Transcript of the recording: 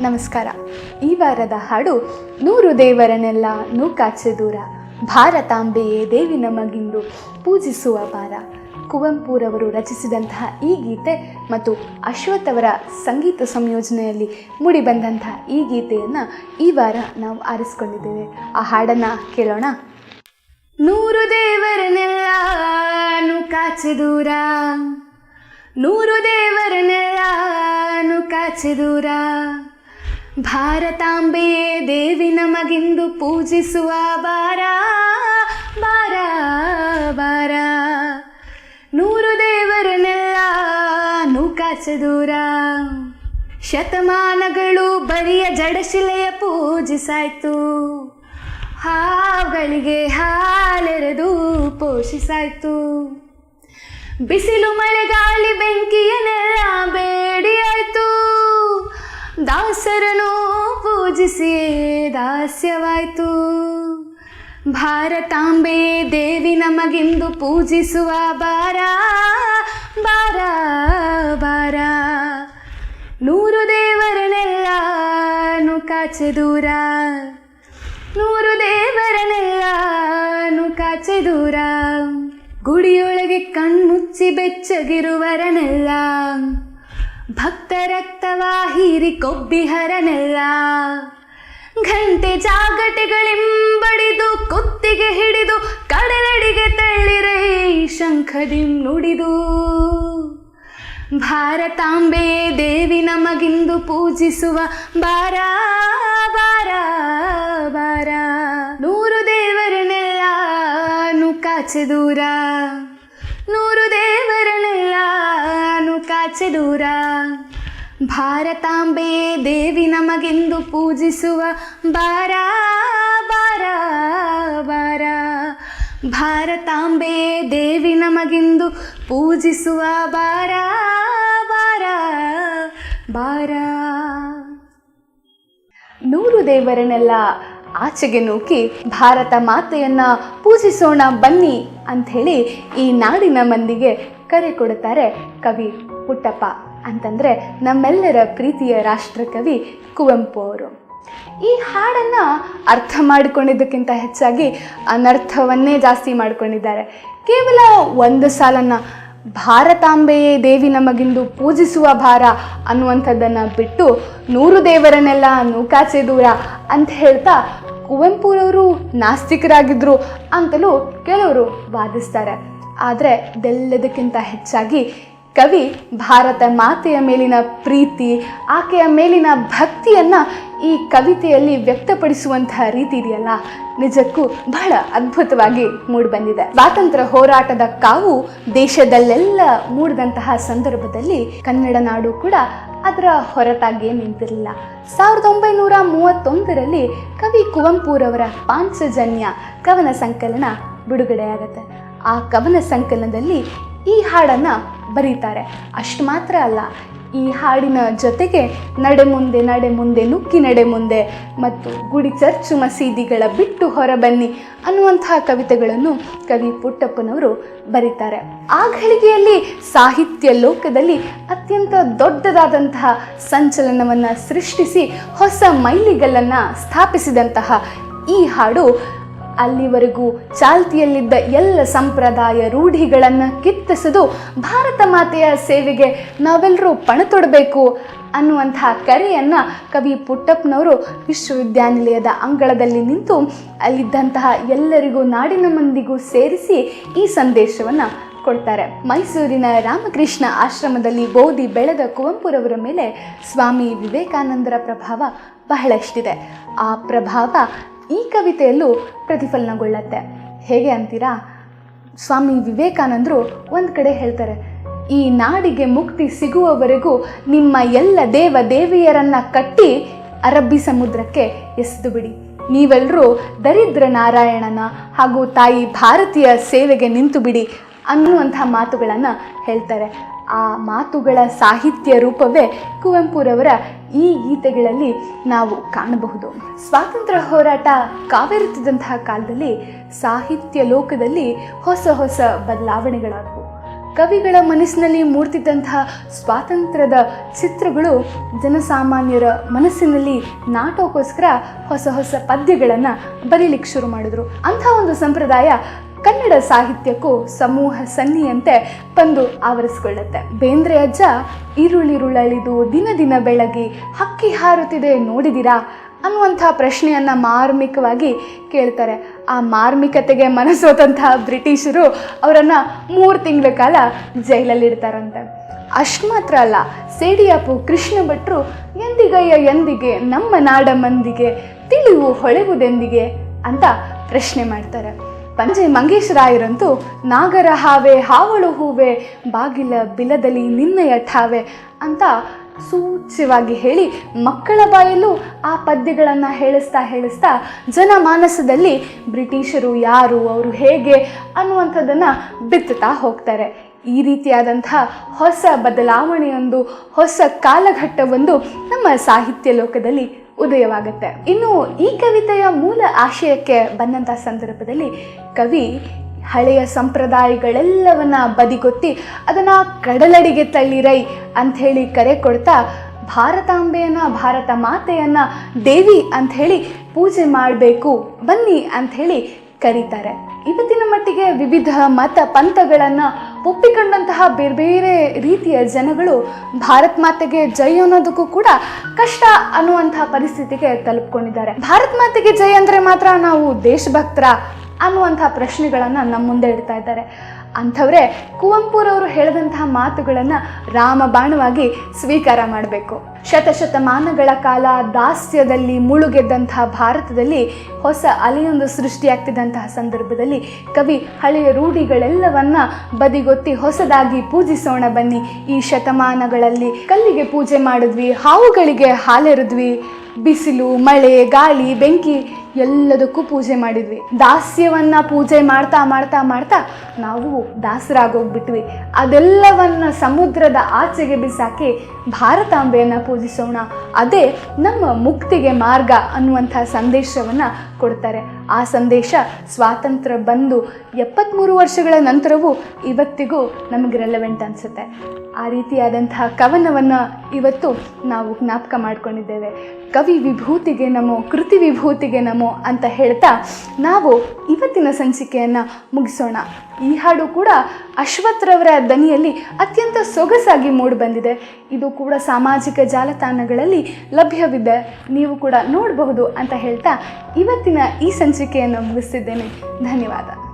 ನಮಸ್ಕಾರ. ಈ ವಾರದ ಹಾಡು ನೂರು ದೇವರನ್ನೆಲ್ಲ ನೂಕಾಚೆ ದೂರ. ಭಾರತಾಂಬೆಯೇ ದೇವಿ ನಮಗಿಂದು ಪೂಜಿಸುವ ಭಾರ ಕುವೆಂಪುರವರು ರಚಿಸಿದಂತಹ ಈ ಗೀತೆ ಮತ್ತು ಅಶ್ವಥ್ ಅವರ ಸಂಗೀತ ಸಂಯೋಜನೆಯಲ್ಲಿ ಮೂಡಿಬಂದಂತಹ ಈ ಗೀತೆಯನ್ನು ಈ ವಾರ ನಾವು ಆರಿಸ್ಕೊಂಡಿದ್ದೇವೆ. ಆ ಹಾಡನ್ನು ಕೇಳೋಣ. ನೂರು ದೇವರನ್ನೆಲ್ಲ ನೂಕಾಚೆ ದೂರ. ನೂರು ದೇವರನ್ನೆಲ್ಲ ಕಾಚೆ ದೂರ. ಭಾರತಾಂಬೆಯೇ ದೇವಿ ನಮಗಿಂದು ಪೂಜಿಸುವ ಬಾರ ಬಾರ ಬಾರ. ನೂರು ದೇವರನ್ನೆಲ್ಲ ನೂಕಾಚದೂರ ಶತಮಾನಗಳು ಬರಿಯ ಜಡಶಿಲೆಯ ಪೂಜಿಸಾಯ್ತು ಹಾವುಗಳಿಗೆ ಹಾಲೆರೆದು ಪೋಷಿಸಾಯ್ತು. ಬಿಸಿಲು ಮಳೆಗಾಳಿ ಬೆಂಕಿಯನ್ನೆಲ್ಲ ದಾಸರನು ಪೂಜಿಸಿ ದಾಸ್ಯವಾಯ್ತು. ಭಾರತಾಂಬೆ ದೇವಿ ನಮಗಿಂದು ಪೂಜಿಸುವ ಬಾರ ಬಾರ ಬಾರ. ನೂರು ದೇವರನೆಲ್ಲ ನುಕಾಚೆ ದೂರ, ನೂರು ದೇವರನೆಲ್ಲ ನುಕಾಚೆ ದೂರ. ಗುಡಿಯೊಳಗೆ ಕಣ್ಮುಚ್ಚಿ ಬೆಚ್ಚಗಿರುವರನೆಲ್ಲ ಭಕ್ತ ರಕ್ತವಾ ಹೀರಿ ಕೊಬ್ಬಿಹರನೆಲ್ಲ. ಘಂಟೆ ಜಾಗಟೆಗಳಿಂಬಡಿದು ಕುತ್ತಿಗೆ ಹಿಡಿದು, ಕಡಲಡಿಗೆ ತಳ್ಳಿರೈ ಶಂಖದಿ ನುಡಿದು. ಭಾರತಾಂಬೆ ದೇವಿ ನಮಗಿಂದು ಪೂಜಿಸುವ, ಬಾರ ಬಾರ ಬಾರ. ನೂರು ದೇವರನ್ನೆಲ್ಲ ನುಕಾಚೆ ದೂರ. ನುಕಾಚೆ ದೂರ. ಭಾರತಾಂಬೆ ದೇವಿ ನಮಗೆಂದು ಪೂಜಿಸುವ ಬಾರ ಬಾರ ಬಾರ. ಭಾರತಾಂಬೆ ದೇವಿ ನಮಗೆಂದು ಪೂಜಿಸುವ ಬಾರ ಬಾರ ಬಾರ. ನೂರು ದೇವರನ್ನೆಲ್ಲ ಆಚೆಗೆ ನೂಕಿ ಭಾರತ ಮಾತೆಯನ್ನ ಪೂಜಿಸೋಣ ಬನ್ನಿ ಅಂಥೇಳಿ ಈ ನಾಡಿನ ಮಂದಿಗೆ ಕರೆ ಕೊಡುತ್ತಾರೆ ಕವಿ ಪುಟ್ಟಪ್ಪ ಅಂತಂದರೆ ನಮ್ಮೆಲ್ಲರ ಪ್ರೀತಿಯ ರಾಷ್ಟ್ರಕವಿ ಕುವೆಂಪು ಅವರು. ಈ ಹಾಡನ್ನು ಅರ್ಥ ಮಾಡಿಕೊಂಡಿದ್ದಕ್ಕಿಂತ ಹೆಚ್ಚಾಗಿ ಅನರ್ಥವನ್ನೇ ಜಾಸ್ತಿ ಮಾಡಿಕೊಂಡಿದ್ದಾರೆ. ಕೇವಲ ಒಂದು ಸಾಲನ್ನು ಭಾರತಾಂಬೆಯೇ ದೇವಿ ನಮಗಿಂದು ಪೂಜಿಸುವ ಭಾರ ಅನ್ನುವಂಥದ್ದನ್ನು ಬಿಟ್ಟು ನೂರು ದೇವರನ್ನೆಲ್ಲ ನೂಕಾಚೆ ದೂರ ಅಂತ ಹೇಳ್ತಾ ಕುವೆಂಪುರವರು ನಾಸ್ತಿಕರಾಗಿದ್ದರು ಅಂತಲೂ ಕೆಲವರು ವಾದಿಸ್ತಾರೆ. ಆದರೆ ಇದೆಲ್ಲದಕ್ಕಿಂತ ಹೆಚ್ಚಾಗಿ ಕವಿ ಭಾರತ ಮಾತೆಯ ಮೇಲಿನ ಪ್ರೀತಿ, ಆಕೆಯ ಮೇಲಿನ ಭಕ್ತಿಯನ್ನು ಈ ಕವಿತೆಯಲ್ಲಿ ವ್ಯಕ್ತಪಡಿಸುವಂತಹ ರೀತಿ ಇದೆಯಲ್ಲ? ನಿಜಕ್ಕೂ ಬಹಳ ಅದ್ಭುತವಾಗಿ ಮೂಡಿಬಂದಿದೆ. ಸ್ವಾತಂತ್ರ್ಯ ಹೋರಾಟದ ಕಾವು ದೇಶದಲ್ಲೆಲ್ಲ ಮೂಡಿದಂತಹ ಸಂದರ್ಭದಲ್ಲಿ ಕನ್ನಡ ನಾಡು ಕೂಡ ಅದರ ಹೊರತಾಗಿಯೇ ನಿಂತಿರಲಿಲ್ಲ. ಸಾವಿರದ ಒಂಬೈನೂರ ಮೂವತ್ತೊಂದರಲ್ಲಿ ಕವಿ ಕುವೆಂಪುರವರ ಪಾಂಚಜನ್ಯ ಕವನ ಸಂಕಲನ ಬಿಡುಗಡೆಯಾಗತ್ತೆ. ಆ ಕವನ ಸಂಕಲನದಲ್ಲಿ ಈ ಹಾಡನ್ನು ಬರೀತಾರೆ. ಅಷ್ಟು ಮಾತ್ರ ಅಲ್ಲ, ಈ ಹಾಡಿನ ಜೊತೆಗೆ ನಡೆ ಮುಂದೆ ನಡೆ ಮುಂದೆ ನುಕ್ಕಿ ನಡೆ ಮುಂದೆ ಮತ್ತು ಗುಡಿ ಚರ್ಚು ಮಸೀದಿಗಳ ಬಿಟ್ಟು ಹೊರಬನ್ನಿ ಅನ್ನುವಂತಹ ಕವಿತೆಗಳನ್ನು ಕವಿ ಪುಟ್ಟಪ್ಪನವರು ಬರೀತಾರೆ. ಆ ಘಳಿಗೆಯಲ್ಲಿ ಸಾಹಿತ್ಯ ಲೋಕದಲ್ಲಿ ಅತ್ಯಂತ ದೊಡ್ಡದಾದಂತಹ ಸಂಚಲನವನ್ನು ಸೃಷ್ಟಿಸಿ ಹೊಸ ಮೈಲಿಗಲ್ಲನ್ನು ಸ್ಥಾಪಿಸಿದಂತಹ ಈ ಹಾಡು ಅಲ್ಲಿವರೆಗೂ ಚಾಲ್ತಿಯಲ್ಲಿದ್ದ ಎಲ್ಲ ಸಂಪ್ರದಾಯ ರೂಢಿಗಳನ್ನು ಕಿತ್ತಿಸಿದು ಭಾರತ ಮಾತೆಯ ಸೇವೆಗೆ ನಾವೆಲ್ಲರೂ ಪಣತೊಡಬೇಕು ಅನ್ನುವಂತಹ ಕರೆಯನ್ನು ಕವಿ ಪುಟ್ಟಪ್ಪನವರು ವಿಶ್ವವಿದ್ಯಾನಿಲಯದ ಅಂಗಳದಲ್ಲಿ ನಿಂತು ಅಲ್ಲಿದ್ದಂತಹ ಎಲ್ಲರಿಗೂ ನಾಡಿನ ಮಂದಿಗೂ ಸೇರಿಸಿ ಈ ಸಂದೇಶವನ್ನು ಕೊಡ್ತಾರೆ. ಮೈಸೂರಿನ ರಾಮಕೃಷ್ಣ ಆಶ್ರಮದಲ್ಲಿ ಬೋಧಿ ಬೆಳೆದ ಕುವೆಂಪುರವರ ಮೇಲೆ ಸ್ವಾಮಿ ವಿವೇಕಾನಂದರ ಪ್ರಭಾವ ಬಹಳಷ್ಟಿದೆ. ಆ ಪ್ರಭಾವ ಈ ಕವಿತೆಯಲ್ಲೂ ಪ್ರತಿಫಲನಗೊಳ್ಳುತ್ತೆ. ಹೇಗೆ ಅಂತೀರಾ? ಸ್ವಾಮಿ ವಿವೇಕಾನಂದರು ಒಂದು ಕಡೆ ಹೇಳ್ತಾರೆ, ಈ ನಾಡಿಗೆ ಮುಕ್ತಿ ಸಿಗುವವರೆಗೂ ನಿಮ್ಮ ಎಲ್ಲ ದೇವ ದೇವಿಯರನ್ನು ಕಟ್ಟಿ ಅರಬ್ಬಿ ಸಮುದ್ರಕ್ಕೆ ಎಸೆದು ಬಿಡಿ. ನೀವೆಲ್ಲರೂ ದರಿದ್ರ ನಾರಾಯಣನ ಹಾಗೂ ತಾಯಿ ಭಾರತೀಯ ಸೇವೆಗೆ ನಿಂತು ಬಿಡಿ ಅನ್ನುವಂಥ ಮಾತುಗಳನ್ನು ಹೇಳ್ತಾರೆ. ಆ ಮಾತುಗಳ ಸಾಹಿತ್ಯ ರೂಪವೇ ಕುವೆಂಪುರವರ ಈ ಗೀತೆಗಳಲ್ಲಿ ನಾವು ಕಾಣಬಹುದು. ಸ್ವಾತಂತ್ರ್ಯ ಹೋರಾಟ ಕಾವೇರುತ್ತಿದ್ದಂತಹ ಕಾಲದಲ್ಲಿ ಸಾಹಿತ್ಯ ಲೋಕದಲ್ಲಿ ಹೊಸ ಹೊಸ ಬದಲಾವಣೆಗಳಾದವು. ಕವಿಗಳ ಮನಸ್ಸಿನಲ್ಲಿ ಮೂಡ್ತಿದ್ದಂತಹ ಸ್ವಾತಂತ್ರ್ಯದ ಚಿತ್ರಗಳು ಜನಸಾಮಾನ್ಯರ ಮನಸ್ಸಿನಲ್ಲಿ ನಾಟೋಕ್ಕೋಸ್ಕರ ಹೊಸ ಹೊಸ ಪದ್ಯಗಳನ್ನು ಬರೀಲಿಕ್ಕೆ ಶುರು ಮಾಡಿದರು. ಅಂಥ ಒಂದು ಸಂಪ್ರದಾಯ ಕನ್ನಡ ಸಾಹಿತ್ಯಕ್ಕೂ ಸಮೂಹ ಸನ್ನಿಯಂತೆ ಬಂದು ಆವರಿಸ್ಕೊಳ್ಳುತ್ತೆ. ಬೇಂದ್ರೆ ಅಜ್ಜ ಈರುಳ್ಳಿರುಳಳಿದು ದಿನ ದಿನ ಬೆಳಗಿ ಹಕ್ಕಿ ಹಾರುತ್ತಿದೆ ನೋಡಿದಿರಾ? ಅನ್ನುವಂಥ ಪ್ರಶ್ನೆಯನ್ನು ಮಾರ್ಮಿಕವಾಗಿ ಕೇಳ್ತಾರೆ. ಆ ಮಾರ್ಮಿಕತೆಗೆ ಮನಸ್ಸೋತಂತಹ ಬ್ರಿಟಿಷರು ಅವರನ್ನು ಮೂರು ತಿಂಗಳ ಕಾಲ ಜೈಲಲ್ಲಿಡ್ತಾರಂತೆ. ಅಷ್ಟು ಮಾತ್ರ ಅಲ್ಲ, ಸೇಡಿಯಾಪು ಕೃಷ್ಣ ಭಟ್ರು, ಎಂದಿಗಯ್ಯ ಎಂದಿಗೆ, ನಮ್ಮ ನಾಡ ಮಂದಿಗೆ, ತಿಳಿವು ಹೊಳೆವುದೆಂದಿಗೆ ಅಂತ ಪ್ರಶ್ನೆ ಮಾಡ್ತಾರೆ. ಪಂಜೆ ಮಂಗೇಶ್ ರಾಯರಂತೂ ನಾಗರ ಹಾವೆ, ಹಾವಳು ಹೂವೆ, ಬಾಗಿಲ ಬಿಲದಲ್ಲಿ ನಿನ್ನೆಯ ಠಾವೆ ಅಂತ ಸೂಚ್ಯವಾಗಿ ಹೇಳಿ ಮಕ್ಕಳ ಬಾಯಲ್ಲೂ ಆ ಪದ್ಯಗಳನ್ನು ಹೇಳಿಸ್ತಾ ಹೇಳಿಸ್ತಾ ಜನಮಾನಸದಲ್ಲಿ ಬ್ರಿಟಿಷರು ಯಾರು, ಅವರು ಹೇಗೆ ಅನ್ನುವಂಥದ್ದನ್ನು ಬಿತ್ತುತ್ತಾ ಹೋಗ್ತಾರೆ. ಈ ರೀತಿಯಾದಂಥ ಹೊಸ ಬದಲಾವಣೆಯೊಂದು, ಹೊಸ ಕಾಲಘಟ್ಟವೊಂದು ನಮ್ಮ ಸಾಹಿತ್ಯ ಲೋಕದಲ್ಲಿ ಉದಯವಾಗುತ್ತೆ. ಇನ್ನು ಈ ಕವಿತೆಯ ಮೂಲ ಆಶಯಕ್ಕೆ ಬಂದಂಥ ಸಂದರ್ಭದಲ್ಲಿ ಕವಿ ಹಳೆಯ ಸಂಪ್ರದಾಯಗಳೆಲ್ಲವನ್ನ ಬದಿಗೊತ್ತಿ ಅದನ್ನು ಕಡಲಡಿಗೆ ತಳ್ಳಿರೈ ಅಂಥೇಳಿ ಕರೆ ಕೊಡ್ತಾ ಭಾರತಾಂಬೆಯನ್ನ, ಭಾರತ ಮಾತೆಯನ್ನ ದೇವಿ ಅಂಥೇಳಿ ಪೂಜೆ ಮಾಡಬೇಕು, ಬನ್ನಿ ಅಂಥೇಳಿ ಕರೀತಾರೆ. ಇವತ್ತಿನ ಮಟ್ಟಿಗೆ ವಿವಿಧ ಮತ ಪಂಥಗಳನ್ನು ಒಪ್ಪಿಕೊಂಡಂತಹ ಬೇರೆ ಬೇರೆ ರೀತಿಯ ಜನಗಳು ಭಾರತ್ ಮಾತೆಗೆ ಜೈ ಅನ್ನೋದಕ್ಕೂ ಕೂಡ ಕಷ್ಟ ಅನ್ನುವಂತಹ ಪರಿಸ್ಥಿತಿಗೆ ತಲುಪ್ಕೊಂಡಿದ್ದಾರೆ. ಭಾರತ್ ಮಾತೆಗೆ ಜೈ ಅಂದರೆ ಮಾತ್ರ ನಾವು ದೇಶಭಕ್ತರ ಅನ್ನುವಂಥ ಪ್ರಶ್ನೆಗಳನ್ನು ನಮ್ಮ ಮುಂದೆ ಇಡ್ತಾ ಇದ್ದಾರೆ. ಅಂಥವರೇ ಕುವೆಂಪುರವರು ಹೇಳಿದಂತಹ ಮಾತುಗಳನ್ನು ರಾಮಬಾಣವಾಗಿ ಸ್ವೀಕಾರ ಮಾಡಬೇಕು. ಶತಶತಮಾನಗಳ ಕಾಲ ದಾಸ್ಯದಲ್ಲಿ ಮುಳುಗೆದ್ದಂತಹ ಭಾರತದಲ್ಲಿ ಹೊಸ ಅಲೆಯೊಂದು ಸೃಷ್ಟಿಯಾಗ್ತಿದ್ದಂತಹ ಸಂದರ್ಭದಲ್ಲಿ ಕವಿ ಹಳೆಯ ರೂಢಿಗಳೆಲ್ಲವನ್ನ ಬದಿಗೊತ್ತಿ ಹೊಸದಾಗಿ ಪೂಜಿಸೋಣ ಬನ್ನಿ. ಈ ಶತಮಾನಗಳಲ್ಲಿ ಕಲ್ಲಿಗೆ ಪೂಜೆ ಮಾಡಿದ್ವಿ, ಹಾವುಗಳಿಗೆ ಹಾಲೆರೆದ್ವಿ. ಬಿಸಿಲು, ಮಳೆ, ಗಾಳಿ, ಬೆಂಕಿ ಎಲ್ಲದಕ್ಕೂ ಪೂಜೆ ಮಾಡಿದ್ವಿ. ದಾಸ್ಯವನ್ನ ಪೂಜೆ ಮಾಡ್ತಾ ಮಾಡ್ತಾ ಮಾಡ್ತಾ ನಾವು ದಾಸರಾಗೋಗ್ಬಿಟ್ವಿ. ಅದೆಲ್ಲವನ್ನ ಸಮುದ್ರದ ಆಚೆಗೆ ಬಿಸಾಕಿ ಭಾರತಾಂಬೆಯನ್ನು ಪೂಜಿಸೋಣ. ಅದೇ ನಮ್ಮ ಮುಕ್ತಿಗೆ ಮಾರ್ಗ ಅನ್ನುವಂಥ ಸಂದೇಶವನ್ನು ಕೊಡ್ತಾರೆ. ಆ ಸಂದೇಶ ಸ್ವಾತಂತ್ರ್ಯ ಬಂದು ಎಪ್ಪತ್ತ್ಮೂರು ವರ್ಷಗಳ ನಂತರವೂ ಇವತ್ತಿಗೂ ನಮಗೆ ರೆಲೆವೆಂಟ್ ಅನಿಸುತ್ತೆ. ಆ ರೀತಿಯಾದಂತಹ ಕವನವನ್ನು ಇವತ್ತು ನಾವು ಜ್ಞಾಪಕ ಮಾಡಿಕೊಂಡಿದ್ದೇವೆ. ಕವಿ ವಿಭೂತಿಗೆ ನಮೋ, ಕೃತಿ ವಿಭೂತಿಗೆ ನಮೋ ಅಂತ ಹೇಳ್ತಾ ನಾವು ಇವತ್ತಿನ ಸಂಚಿಕೆಯನ್ನು ಮುಗಿಸೋಣ. ಈ ಹಾಡು ಕೂಡ ಅಶ್ವಥ್ರವರ ದನಿಯಲ್ಲಿ ಅತ್ಯಂತ ಸೊಗಸಾಗಿ ಮೂಡಿಬಂದಿದೆ ಇದು ಕೂಡ ಸಾಮಾಜಿಕ ಜಾಲತಾಣಗಳಲ್ಲಿ ಲಭ್ಯವಿದೆ. ನೀವು ಕೂಡ ನೋಡಬಹುದು ಅಂತ ಹೇಳ್ತಾ ಇವತ್ತಿನ ಈ ಸಂಚಿಕೆಯನ್ನು ಮುಗಿಸ್ತಿದ್ದೇನೆ. ಧನ್ಯವಾದ.